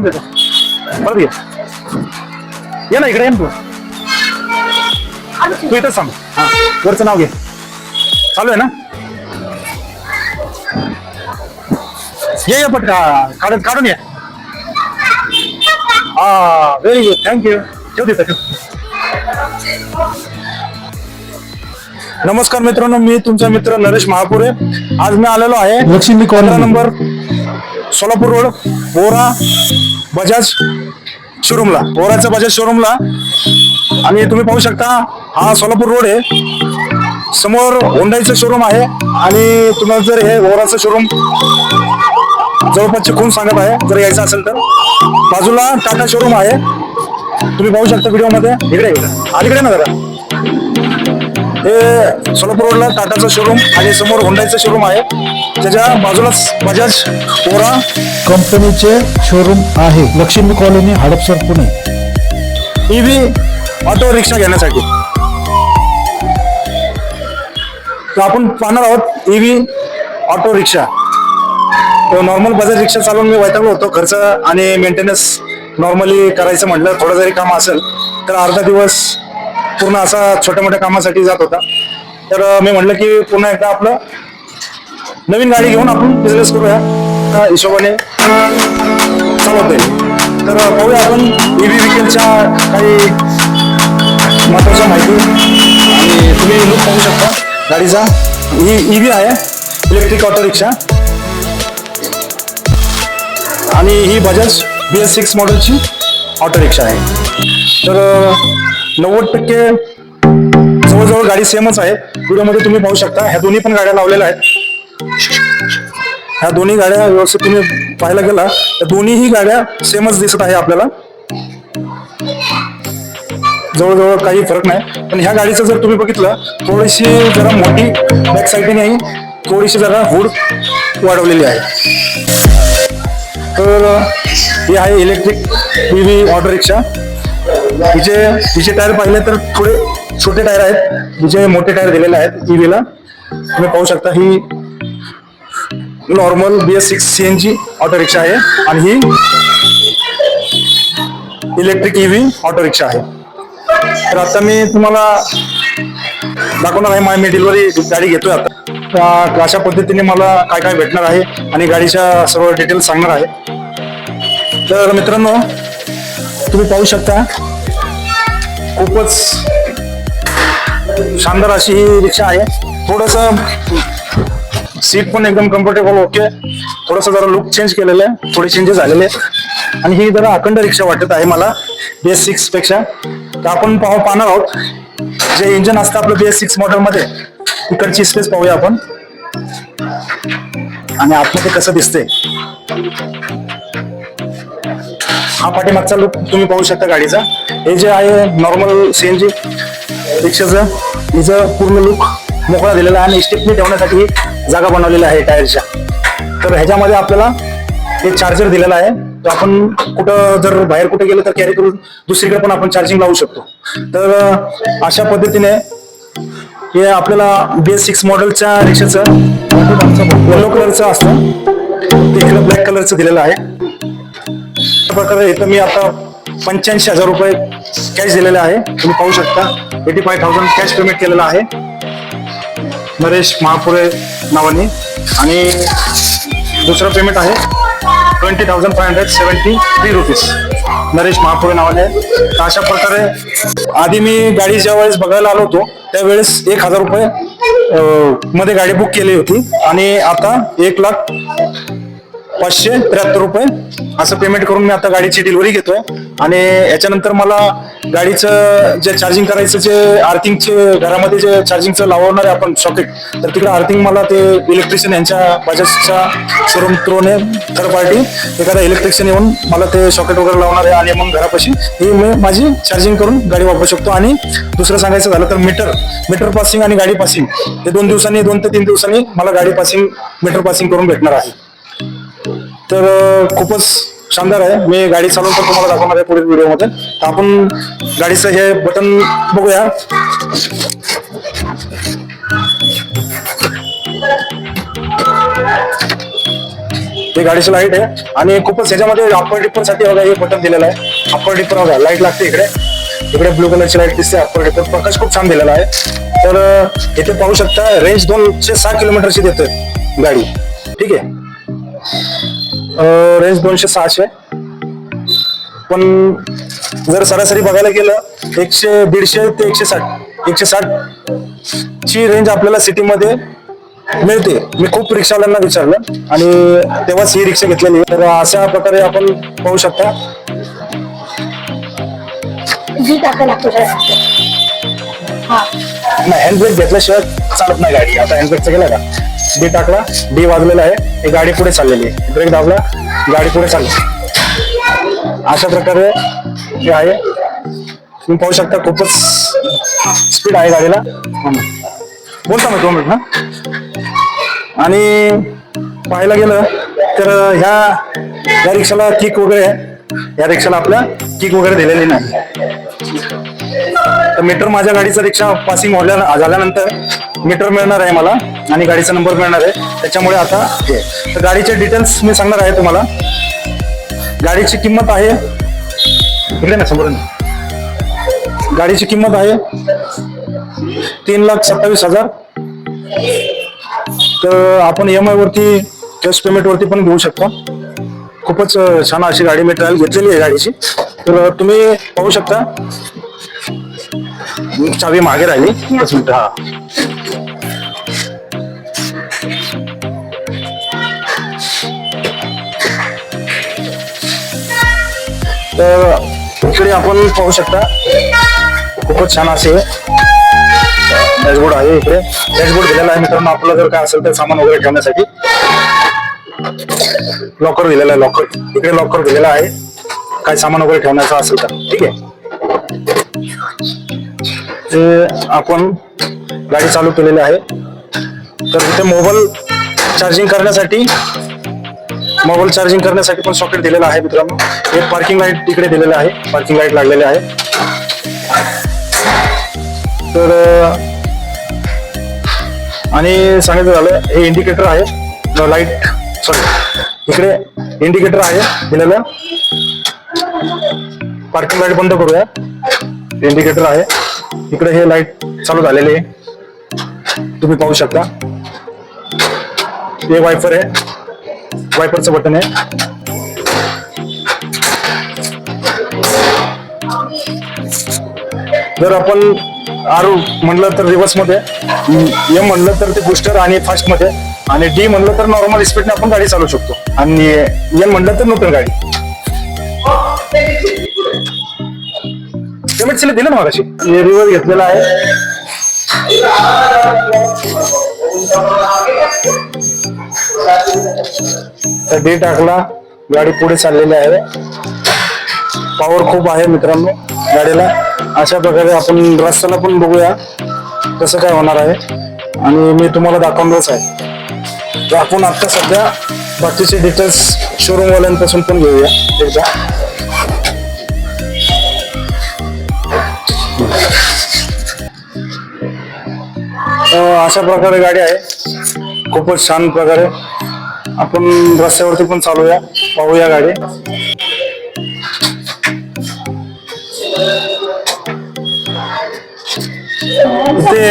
परत ये. ये ना इकडे ये ना तू. तू इथंच सांग हा वरचं नाव घे. चालू आहे ना? ये ये पटका काढून काढून ये. हा व्हेरी गुड थँक्यू ठेव तिथं ठेव. नमस्कार मित्रांनो मी तुमचा मित्र नरेश महापुरे. आज मी आलेलो आहे Laxmi colony. Number Solapur road Bora Bajaj शोरूमला. बोराचा बजाज शोरूमला. आणि तुम्ही पाहू शकता हा सोलापूर रोड आहे. समोर होंडाईचं शोरूम आहे. आणि तुम्हाला जर हे बोराचं शोरूम जवळपासचे खून सांगत आहे जर यायचं असेल तर. बाजूला टाटा शोरूम आहे. तुम्ही पाहू शकता व्हिडिओमध्ये. इकडे इकडे. अलीकडे ना जरा. हे सोलापूर रोडला टाटाचं शोरूम आणि समोर होंडाईचं शोरूम आहे. त्याच्या बाजूलाच बजाज ओरा कंपनीचे शोरूम आहे. Laxmi colony Hadapsar Pune. EV auto rickshaw घेण्यासाठी. तर आपण पाहणार आहोत EV auto rickshaw normal Bajaj rickshaw चालवून मी वैतागलो होतो. खर्च आणि मेंटेनन्स नॉर्मली करायचं म्हटलं. थोडं जरी काम असेल तर अर्धा दिवस पूर्ण असा छोट्या मोठ्या कामासाठी जात होता. तर मी म्हटलं की पुन्हा एकदा आपलं नवीन गाडी घेऊन आपण बिझनेस करूया. त्या हिशोबाने चालवता येईल तर पाहूया आपण ईव्ही व्हिकलच्या काही महत्त्वाच्या माहिती. आणि तुम्ही लुक पाहू शकता गाडीचा. ही ईव्ही आहे इलेक्ट्रिक ऑटो रिक्षा आणि ही बजाज बी एस सिक्स मॉडेलची ऑटो रिक्षा आहे. तर नव्वद टक्के जवळजवळ गाडी सेमच आहे. व्हिडिओमध्ये तुम्ही पाहू शकता ह्या दोन्ही पण गाड्या लावलेल्या आहेत. ह्या दोन्ही गाड्या व्यवस्थित तुम्ही पाहायला गेला तर दोन्हीही गाड्या सेमच दिसत आहे आपल्याला. जवळजवळ काही फरक नाही. पण ह्या गाडीचं जर तुम्ही बघितलं थोडीशी जरा मोठी बॅक साईडने आहे. थोडीशी जरा हुड वाढवलेली आहे. तर ही आहे इलेक्ट्रिक ईव्ही ऑटो रिक्षा हिचे हिचे टायर पाहिले तर थोडे छोटे टायर आहेत. हिचे मोठे टायर दिलेले आहेत ईव्हीला तुम्ही पाहू शकता ही normal B S six C N G auto rickshaw आहे आणि ही इलेक्ट्रिक ईव्ही ऑटो रिक्षा आहे. तर आता मी तुम्हाला दाखवणार आहे मी डिलिव्हरी गाडी घेतोय आता. तर अशा पद्धतीने मला काय काय भेटणार आहे आणि गाडीच्या सर्व डिटेल्स सांगणार आहे. तर मित्रांनो तुम्ही पाहू शकता. खूपच शानदार अशी ही रिक्षा आहे. थोडस सीट पण एकदम कम्फर्टेबल ओके थोडस जरा लुक चेंज केलेलं आहे. थोडे चेंजेस झालेले आहेत. आणि ही जरा अखंड रिक्षा वाटत आहे मला बी एस सिक्सपेक्षा. तर आपण पाहू पाहणार आहोत. जे इंजन असतं आपलं बी एस सिक्स मॉडेल मध्ये स्पेस पाहूया आपण. आणि आतमध्ये कसं दिसते हा पाठीमागचा लुक तुम्ही पाहू शकता गाडीचा. हे जे आहे नॉर्मल सीएनजी रिक्षाचं हिचं पूर्ण लुक मोकळा दिलेला आहे आणि स्टेपनी ठेवण्यासाठी जागा बनवलेली आहे टायरच्या. तर ह्याच्यामध्ये आपल्याला एक चार्जर दिलेला आहे. तो आपण कुठं जर बाहेर कुठे गेलो तर कॅरी करून दुसरीकडे पण आपण चार्जिंग लावू शकतो. तर अशा पद्धतीने हे आपल्याला बी एस सिक्स मॉडेलच्या रिक्षाचं येलो कलरचं असतं. ते इकडे ब्लॅक कलरचं दिलेलं आहे. प्रकारे इथं मी आता पंच्याऐंशी हजार रुपये कॅश दिलेले आहे. तुम्ही पाहू शकता eighty five thousand cash payment केलेलं आहे. नरेश महापुरे नावाने. आणि दुसरं पेमेंट आहे twenty thousand five hundred seventy three rupees Naresh Mahapure नावाने. तर अशा प्रकारे आधी मी गाडी ज्या वेळेस बघायला आलो होतो त्यावेळेस एक हजार रुपये मध्ये गाडी बुक केली होती. आणि आता एक लाख पाचशे त्र्याहत्तर रुपये. असं पेमेंट करून मी आता गाडीची डिलिव्हरी घेतोय. आणि याच्यानंतर मला गाडीचं जे चार्जिंग करायचं जे आर्थिंगचे घरामध्ये जे चार्जिंगचं लावणार आहे आपण सॉकेट तर तिकडे आर्थिंग मला ते इलेक्ट्रिशियन यांच्या बजाजच्या शोरूम थ्रोने थर्ड पार्टी एखादा इलेक्ट्रिशियन येऊन मला ते सॉकेट वगैरे लावणार आहे आणि मग घरापाशी ही मी माझी चार्जिंग करून गाडी वापरू शकतो. आणि दुसरं सांगायचं झालं तर मीटर मीटर पासिंग आणि गाडी पासिंग हे दोन दिवसांनी दोन ते तीन दिवसांनी मला गाडी पासिंग मीटर पासिंग करून भेटणार आहे. तर खूपच शानदार आहे. मी गाडी चालवून पण तुम्हाला दाखवणार आहे पुढील व्हिडिओमध्ये. तर आपण गाडीचं हे बटन बघूया. हे गाडीची लाइट आहे. आणि खूपच ह्याच्यामध्ये अप्पर डिपरसाठी बघा हे बटन दिलेलं आहे. अप्पर डिपर बघा लाइट लागते इकडे. इकडे ब्लू कलरची लाइट दिसते अप्पर डिपर प्रकाश खूप छान दिलेला आहे. तर इथे पाहू शकता रेंज दोनशे सहा किलोमीटरची देते गाडी. ठीक आहे? रेंज दोनशे सहाशे. पण जर सरासरी बघायला गेलं एकशे दीडशे ते एकशे साठ एकशे साठ ची रेंज आपल्याला सिटीमध्ये मिळते. मी खूप रिक्षावाल्यांना विचारलं आणि तेव्हाच ही रिक्षा घेतलेली. तर अशा प्रकारे आपण पाहू शकता. नाही हँडब्रेक घेतल्याशिवाय चालत नाही गाडी. आता हँडब्रेकचा गेला का? बी टाकला डी वाजलेला आहे. हे गाडी पुढे चाललेली आहे. ब्रेक दाबला गाडी पुढे चालली. अशा प्रकारे हे आहे. तुम्ही पाहू शकता खूपच स्पीड आहे गाडीला. बोलता मी दोन मिनिट ना आणि पाहायला गेलं तर ह्या या रिक्षाला किक वगैरे या रिक्षाला आपल्या किक वगैरे दिलेली नाही. तर मीटर माझ्या गाडीचा रिक्षा पासिंग होल्या झाल्यानंतर मीटर मिळणार आहे मला आणि गाडीचा नंबर मिळणार आहे. त्याच्यामुळे आता हे. तर गाडीचे डिटेल्स मी सांगणार आहे तुम्हाला. गाडीची किंमत आहे इकडे ना समोर गाडीची किंमत आहे तीन लाख सत्तावीस हजार. तर आपण एम आय वरती कॅश पेमेंट वरती पण घेऊ शकता. खूपच छान अशी गाडी मी ट्रायल घेतलेली आहे गाडीची. तर तुम्ही पाहू शकता. चावी मागे राहिली दस मिनिट हा. तर इकडे आपण पाहू शकता खूपच छान असे डॅशबोर्ड आहे इकडे. डॅशबोर्ड दिलेला आहे मित्रांनो आपलं जर काय असेल तर सामान वगैरे ठेवण्यासाठी. लॉकर दिलेला आहे लॉकर इकडे लॉकर दिलेला आहे. काय सामान वगैरे ठेवण्याचं असेल तर ठीक आहे. ते आपण गाडी चालू केलेली आहे तर इथे मोबाईल चार्जिंग करण्यासाठी मोबाईल चार्जिंग करण्यासाठी पण सॉकेट दिलेलं आहे मित्रांनो. एक पार्किंग लाइट इकडे दिलेलं आहे पार्किंग लाइट लागलेले आहे. तर आणि सांगायचं झालं हे इंडिकेटर आहे लाइट सॉरी इकडे इंडिकेटर आहे दिलेलं. पार्किंग लाइट बंद करूया. इंडिकेटर आहे. इकडे हे लाइट चालू झालेले आहे. तुम्ही पाहू शकता. हे वायफर आहे. वायफरचं बटन आहे. जर आपण आरू म्हणलं तर रिव्हर्समध्ये एम म्हणलं तर ते बुस्टर आणि फास्टमध्ये आणि डी म्हणलं तर नॉर्मल स्पीडने आपण गाडी चालू शकतो. आणि एन म्हणलं तर न्यूट्रल गाडी. Oh, पेमेंट सिले दिलं ना मगाशी? रिव्हर्स घेतलेला आहे. तर डी टाकला. गाडी पुढे चाललेली आहे. पॉवर खूप आहे मित्रांनो गाडीला. अशा प्रकारे आपण रस्त्याला पण बघूया कसं काय होणार आहे. आणि मी तुम्हाला दाखवणारच आहे. आपण आता सध्या बाकीचे डिटेल्स शोरूम वाल्यांपासून पण घेऊया एकदा. हो, अशा प्रकारे गाडी आहे. खूपच छान प्रकारे. आपण रस्त्यावरती पण चालूया. पाहूया गाडी. इथे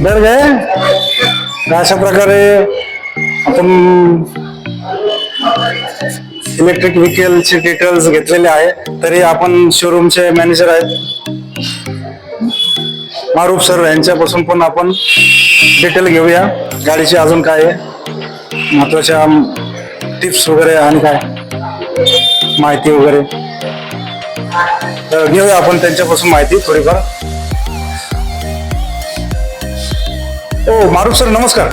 बरं काय अशा प्रकारे आपण इलेक्ट्रिक व्हेकलचे डिटेल्स घेतलेले आहे. तरी आपण शोरूमचे मॅनेजर आहेत. मारूफ सर यांच्यापासून पण आपण डिटेल घेऊया. गाडीची अजून काय आहे? महत्त्वाच्या टिप्स वगैरे आणि काय? माहिती वगैरे. तर घेऊया आपण त्यांच्यापासून माहिती थोडीफार. ओ मारूफ सर नमस्कार.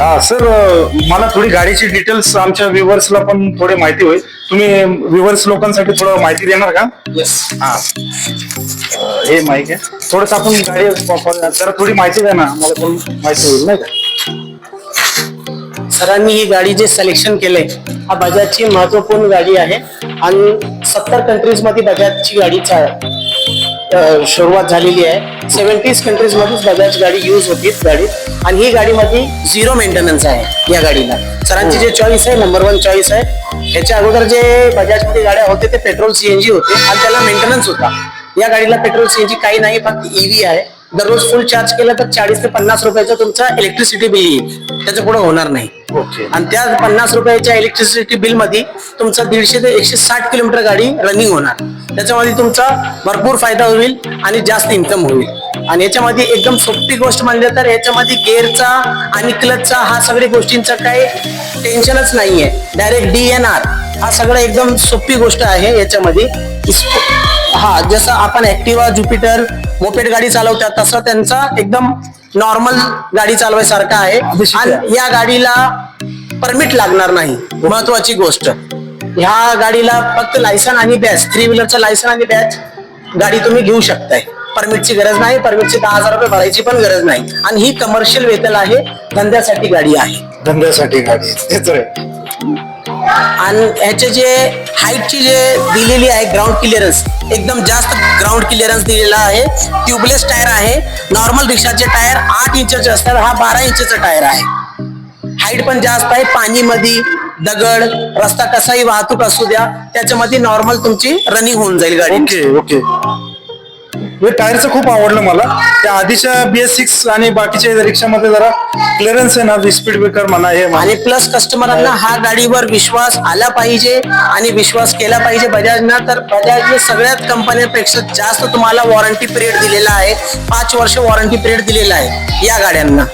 हा सर मला थोडी गाडीची डिटेल्स आमच्या व्ह्युअर्सला पण थोडी माहिती होईल. तुम्ही व्ह्युअर्स लोकांसाठी थोडं माहिती देणार का? हा. अं, हे माहिती आहे. थोडस आपण गाडी जरा थोडी माहिती द्या ना मला पण माहिती होईल नाही का? सरांनी ही गाडी जे सिलेक्शन केलंय हा बजाजची महत्त्वपूर्ण गाडी आहे. आणि सत्तर कंट्रीजमध्ये बजाजची गाडीचा अं, सुरुवात झालेली आहे. सेव्हन्टीज कंट्रीज बजाज गाडी यूज होती गाडीत आणि ही गाडीमध्ये झिरो मेंटेनन्स आहे या गाडीला. सरांची जे चॉईस आहे नंबर वन चॉईस आहे याच्या अगोदर जे बजाजमध्ये गाड्या होते ते पेट्रोल सीएनजी होते आणि त्याला मेंटेनन्स होता. या गाडीला पेट्रोल सीएनजी काही नाही फक्त ईव्ही आहे. दररोज फुल चार्ज केलं तर चाळीस ते पन्नास रुपयाचं तुमचा इलेक्ट्रिसिटी बिल येईल. त्याचं पुढे होणार नाही. ओके. आणि त्या पन्नास रुपयाच्या इलेक्ट्रिसिटी बिलमध्ये तुमचा दीडशे ते एकशे साठ किलोमीटर गाडी रनिंग होणार. त्याच्यामध्ये तुमचा भरपूर फायदा होईल आणि जास्त इन्कम होईल. आणि याच्यामध्ये एकदम सोपी गोष्ट म्हणली तर याच्यामध्ये गेअरचा आणि क्लचचा हा सगळ्या गोष्टींचा काही टेन्शनच नाहीये. डायरेक्ट डी एन आर हा सगळं एकदम सोपी गोष्ट आहे याच्यामध्ये. हा जसं आपण ऍक्टिवा ज्युपिटर मोपेड गाडी चालवतात तसं त्यांचा एकदम नॉर्मल गाडी चालवायसारखा आहे. आणि या गाडीला परमिट लागणार नाही. महत्वाची गोष्ट. ह्या गाडीला फक्त लायसन आणि बॅच थ्री व्हीलरचं लायसन आणि बॅच गाडी तुम्ही घेऊ शकताय. परमिटची गरज नाही परमिटची दहा हजार रुपये भरायची पण गरज नाही. आणि ही कमर्शियल वेहिकल आहे धंद्यासाठी गाडी आहे. धंद्यासाठी गाडी आणि ह्याचे जे हाईटची जे दिलेली आहे ग्राउंड क्लिअरन्स एकदम जास्त ग्राउंड क्लिअरन्स दिलेला आहे. ट्यूबलेस टायर आहे. नॉर्मल रिक्षाचे टायर आठ इंचचे असतात. हा बारा इंचचा टायर आहे. हाईट पण जास्त आहे. पाणीमध्ये दगड रस्ता कसाही वाहतूक असू द्या त्याच्यामध्ये नॉर्मल तुमची रनिंग होऊन जाईल गाडी ओके ओके हे टायरचं खूप आवडलं मला. त्या आधीच्या बीएस सिक्स आणि बाकीच्या रिक्षामध्ये जरा क्लिअरन्स आहे ना स्पीड ब्रेकर म्हणा हे म्हणा. आणि प्लस कस्टमरांना हा. गाडीवर विश्वास आला पाहिजे आणि विश्वास केला पाहिजे. बजाजना तर बजाजने सगळ्यात कंपन्यांपेक्षा जास्त तुम्हाला वॉरंटी पिरियड दिलेला आहे. पाच वर्ष वॉरंटी पिरियड दिलेला आहे या गाड्यांना.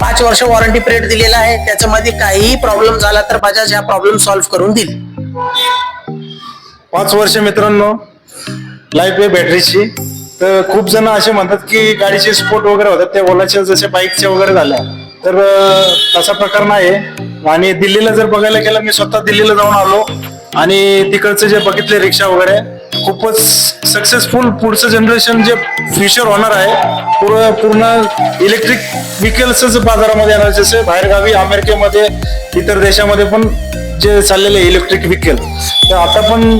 पाच वर्ष वॉरंटी पिरियड दिलेला आहे. त्याच्यामध्ये काहीही प्रॉब्लेम झाला तर बजाज हा प्रॉब्लेम सॉल्व्ह करून देईल. पाच वर्ष मित्रांनो लाईफ आहे बॅटरीची तर खूप जण असे म्हणतात की गाडीचे स्पोर्ट वगैरे होतात. त्या ओलाच्या जसे बाईकच्या वगैरे झाल्या. तर तसा प्रकार नाही आणि दिल्लीला जर बघायला गेलं मी स्वतः दिल्लीला जाऊन आलो. आणि तिकडचे जे बघितले रिक्षा वगैरे खूपच सक्सेसफुल पुढचं जनरेशन जे फ्युचर होणार आहे पूर्ण पूर्ण इलेक्ट्रिक व्हेकल्सच बाजारामध्ये येणार. जसे बाहेरगावी अमेरिकेमध्ये इतर देशामध्ये पण जे चाललेले इलेक्ट्रिक व्हेकल तर आता पण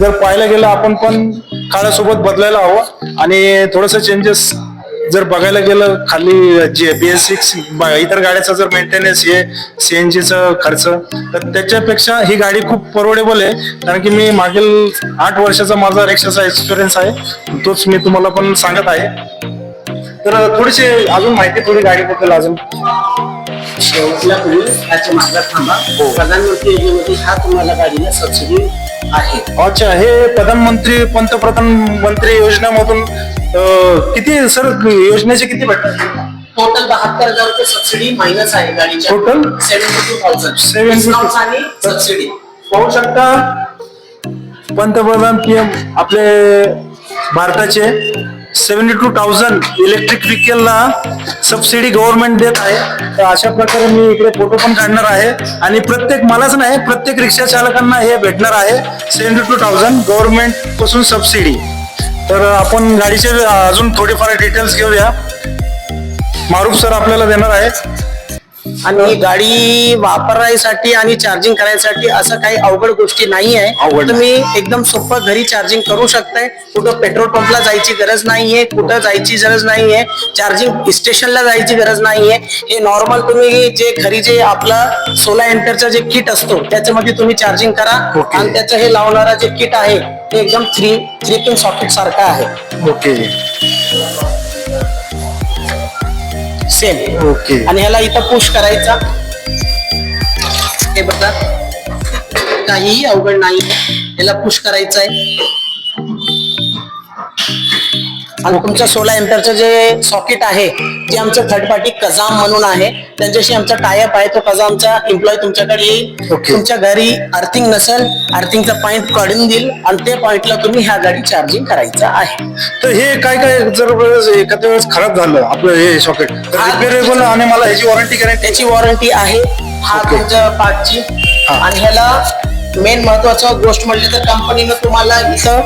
जर पाहायला गेलं आपण पण काळासोबत बदलायला हवं. आणि थोडस चेंजेस जर बघायला गेलं खाली जे बीएस सिक्स इतर गाड्याचा जर मेंटेनन्स हे सीएनजीचा खर्च तर त्याच्यापेक्षा ही गाडी खूप परवडेबल आहे. कारण की मी मागील आठ वर्षाचा माझा रिक्षाचा एक्सपिरियन्स आहे. तोच मी तुम्हाला पण सांगत आहे. तर थोडीशी अजून माहिती थोडी गाडीबद्दल अजून. शेवटला तुम्ही याच्या मागे थांबा. प्रधानमंत्री योजनेमध्ये हा तुम्हाला गाडीला सबसिडी आहे. अच्छा हे प्रधानमंत्री पंतप्रधान मंत्री योजनेमधून अं, किती सर योजनेचे किती भेटतात? टोटल बहात्तर हजार रुपये सबसिडी मायनस आहे गाडीच्या. Total? सेव्हन्टी टू थाउजंड 72,000 आणि सबसिडी पाहू शकता पंतप्रधान पीएम आपले भारताचे सेव्हन्टी टू थाउजंड इलेक्ट्रिक व्हेकलला सबसिडी गव्हर्नमेंट देत आहे. तर अशा प्रकारे मी इकडे फोटो पण काढणार आहे. आणि प्रत्येक मलाच नाही प्रत्येक रिक्षा चालकांना हे भेटणार आहे. सेव्हन्टी टू थाउजंड गव्हर्नमेंटपासून सबसिडी तर आपण गाडीचे अजून थोडेफार डिटेल्स घेऊया. मारुफ सर आपल्याला देणार आहे आणि ही गाडी वापरायसाठी आणि चार्जिंग करायसाठी असं काही अवघड गोष्टी नाही. आहे तुम्ही एकदम सोपं घरी चार्जिंग करू शकताय. कुठं पेट्रोल पंपला जायची गरज नाहीये कुठं जायची गरज नाहीये चार्जिंग स्टेशनला जायची गरज नाहीये. हे नॉर्मल तुम्ही जे घरी जे आपलं सोला एंटरचं जे किट असतो त्याच्यामध्ये तुम्ही चार्जिंग करा. आणि त्याचं हे लावणारा जे किट आहे ते एकदम थ्री थ्री पिन सॉकेट सारखं आहे. ओके सेम ओके आणि ह्याला इथं पुश करायचा. हे बघा. काहीही अवघड नाही याला पुश करायचं आहे आणि तुमच्या सोळा एम्परचं जे सॉकेट आहे जे आमचं थर्ड पार्टी कजाम म्हणून आहे त्यांच्याशी आमचा टायअप आहे. तो कजामचा एम्प्लॉय तुमच्याकडे येईल. तुमच्या घरी अर्थिंग नसेल अर्थिंगचा पॉइंट काढून देईल आणि ते पॉइंटला तुम्ही ह्या गाडी चार्जिंग करायचं आहे. तर हे काय काय जर वेळेस एखाद्या वेळेस खराब झालं आपलं हे सॉकेट तर रिपेरेबल आणि मला ह्याची वॉरंटी गॅरंटी त्याची वॉरंटी आहे. हा. तुमच्या पार्टची. आणि ह्याला मेन महत्वाचं गोष्ट म्हणली तर कंपनीनं तुम्हाला इथं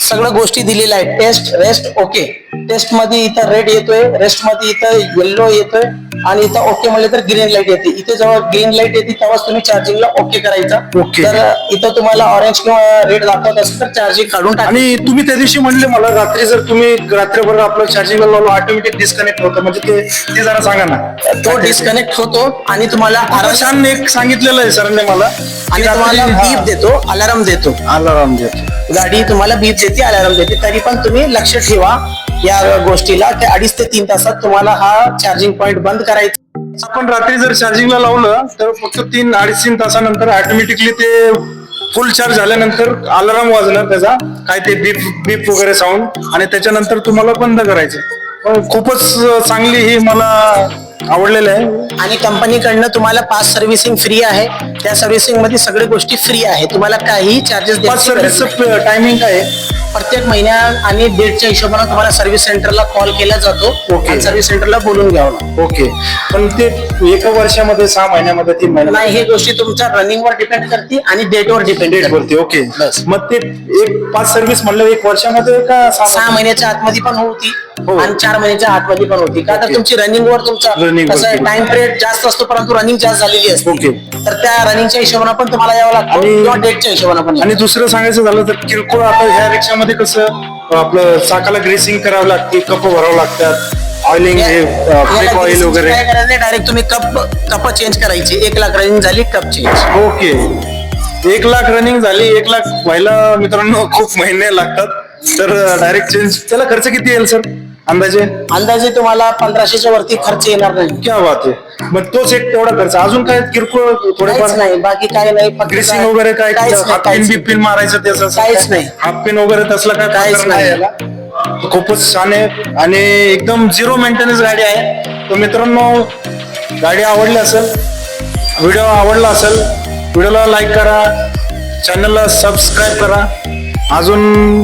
सगळ्या गोष्टी दिलेल्या आहेत. टेस्ट रेस्ट ओके टेस्टमध्ये इथं रेड येतोय रेस्टमध्ये इथं येल्लो येतोय. आणि इथं ओके म्हणले तर ग्रीन लाइट येते. इथे जेव्हा ग्रीन लाइट येते तेव्हाच तुम्ही चार्जिंगला ओके करायचा. Okay. तर इथं तुम्हाला ऑरेंज किंवा रेड दाखवत असेल तर चार्जिंग काढून टाका. आणि तुम्ही त्या दिवशी म्हणले मला रात्री जर तुम्ही रात्रभर आपलं चार्जिंगला लावलं ऑटोमॅटिक डिस्कनेक्ट होतं. म्हणजे ते ते जरा सांगा ना. तो डिस्कनेक्ट होतो आणि तुम्हाला आता छान एक सांगितलेलं आहे सरांनी मला. आणि तुम्हाला बीप देतो अलार्म देतो. अलाराम देतो. गाडी तुम्हाला बीप देते अलार्म देते. तरी पण तुम्ही लक्ष ठेवा. या गोष्टीला. की अडीच ते तीन तासात तुम्हाला हा चार्जिंग पॉईंट बंद करायचा. आपण रात्री जर चार्जिंगला लावलं तर फक्त तीन अडीच तीन तासानंतर ऑटोमॅटिकली ते फुल चार्ज झाल्यानंतर अलाराम वाजणार त्याचा काय ते बीप बीप वगैरे साऊंड आणि त्याच्यानंतर तुम्हाला बंद करायचं. खूपच चांगली ही मला आवडलेलं आहे. आणि कंपनीकडनं तुम्हाला पाच सर्व्हिसिंग फ्री आहे. त्या सर्व्हिसिंगमध्ये सगळ्या गोष्टी फ्री आहे. तुम्हाला काही चार्जेस पाच सर्व्हिसचं टायमिंग काय आहे? प्रत्येक महिन्या आणि डेटच्या हिशोबाने तुम्हाला सर्व्हिस सेंटरला कॉल केला जातो Okay. आणि सर्व्हिस सेंटरला बोलून घ्यावं लागतं. ओके पण ते एका वर्षामध्ये सहा महिन्यामध्ये तीन नाही हे गोष्टी तुमच्या रनिंग वर डिपेंड करते आणि डेटवर डिपेंड डेट वरती ओके बस. मग ते एक पाच सर्व्हिस म्हणलं एक वर्षामध्ये का सहा सहा महिन्याच्या आतमध्ये पण होती. आणि चार महिन्याच्या आतमध्ये पण होती. का तर. तुमची रनिंग वर तुमचा Running कसं आहे वरती. टाइम पिरियड जास्त असतो परंतु रनिंग जास्त झालेली असते. Okay. तर त्या रनिंगच्या हिशोबाने पण तुम्हाला यावं लागतं आणि- किंवा डेटच्या हिशोबाने पण आणि दुसरं सांगायचं झालं तर किरकोळ आता ह्या रिक्षामध्ये कसं आपलं चाकाला ग्रेसिंग करावं लागते कप भरावं लागतात ऑइलिंग हे ब्रेक ऑइल वगैरे. डायरेक्ट तुम्ही कप कप चेंज करायची. एक लाख रनिंग झाली कप चेंज ओके. एक लाख रनिंग झाली एक लाख व्हायला मित्रांनो खूप महिने लागतात. तर डायरेक्ट चेंज त्याला खर्च किती येईल सर अंदाजे? अंदाजे तुम्हाला पंधराशेच्या वरती खर्च येणार नाही. क्या बात आहे मग तोच एक तेवढा खर्च. अजून काय किरकोळ काहीच थोडेफार नाही. बाकी काय नाही. फक्त काय- वगैरे काय काहीच नाही, पिन काहीच बी पिन मारायचं त्याचं काहीच नाही. हाफ पिन वगैरे तसलं काय काहीच प्रकार नाही. याला. खूपच छान आहे. आणि एकदम झिरो मेंटेनन्स गाडी आहे. तर मित्रांनो गाडी आवडली असेल व्हिडिओ आवडला असेल व्हिडिओला लाईक करा. चॅनलला सबस्क्राईब करा. अजून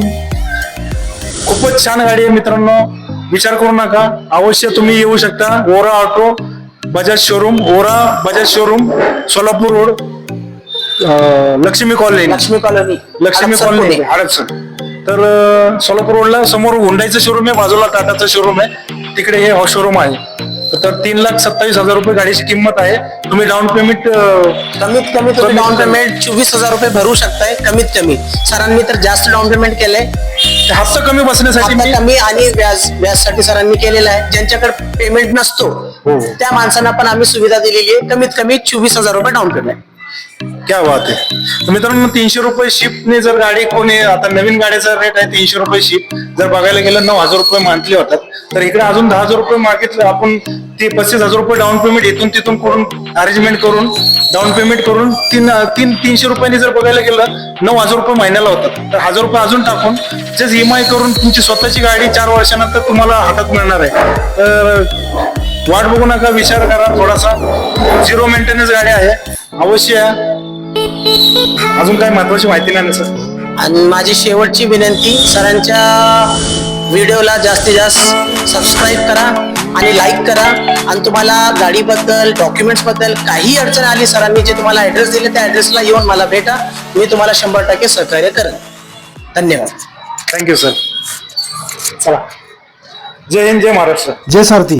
खूपच छान गाडी आहे मित्रांनो. विचार करू नका. अवश्य तुम्ही येऊ शकता. Ora auto Bajaj showroom Ora Bajaj showroom Solapur road Laxmi colony. Laxmi colony. Laxmi colony. Hadapsar तर सोलापूर रोडला समोर हुंडाईचं शोरूम आहे बाजूला टाटाचं शोरूम आहे. तिकडे हे शोरूम आहे. तर तीन लाख सत्तावीस हजार रुपये गाडीची किंमत आहे. तुम्ही डाऊन पेमेंट कमीत कमी तुम्ही डाऊन. पेमेंट चोवीस हजार रुपये भरू शकताय कमीत कमी. सरांनी तर जास्त डाऊन पेमेंट केलंय. हप्ता कमी बसण्यासाठी कमी आणि व्याज व्याजसाठी सरांनी केलेलं आहे. ज्यांच्याकडे पेमेंट नसतो हो. त्या माणसांना पण आम्ही सुविधा दिलेली आहे. कमीत कमी चोवीस हजार रुपये डाऊन पेमेंट क्या बात आहे मित्रांनो तीनशे रुपये शिपने जर गाडी कोणी आता नवीन गाडीचा रेट आहे तीनशे रुपये शिप जर बघायला गेलं नऊ हजार रुपये मंथली होतात. तर इकडे अजून दहा हजार रुपये मागितलं आपण ते पस्तीस हजार रुपये डाऊन पेमेंट इथून तिथून करून अरेंजमेंट करून डाऊन पेमेंट करून तीन तीन तीनशे रुपयांनी जर बघायला गेलं नऊ हजार रुपये महिन्याला होतात. तर हजार रुपये अजून टाकून जस्ट ई करून तुमची स्वतःची गाडी चार वर्षानंतर तुम्हाला हातात मिळणार आहे. तर वाट बघू नका विचार करा थोडासा. झिरो मेंटेनन्स गाडी आहे. अवश्य आहे. अजून काय महत्वाची माहिती नाही ना सर? आणि माझी शेवटची विनंती सरांच्या व्हिडिओला जास्तीत जास्त सबस्क्राईब करा आणि लाईक करा. आणि तुम्हाला गाडीबद्दल डॉक्युमेंट्सबद्दल काही अडचण आली सरांनी जे तुम्हाला ऍड्रेस दिले त्या ऍड्रेसला येऊन मला भेटा. मी तुम्हाला शंभर टक्के सहकार्य करेन. धन्यवाद. थँक्यू सर चला. जय हिंद जय महाराष्ट्र. जय सारथी.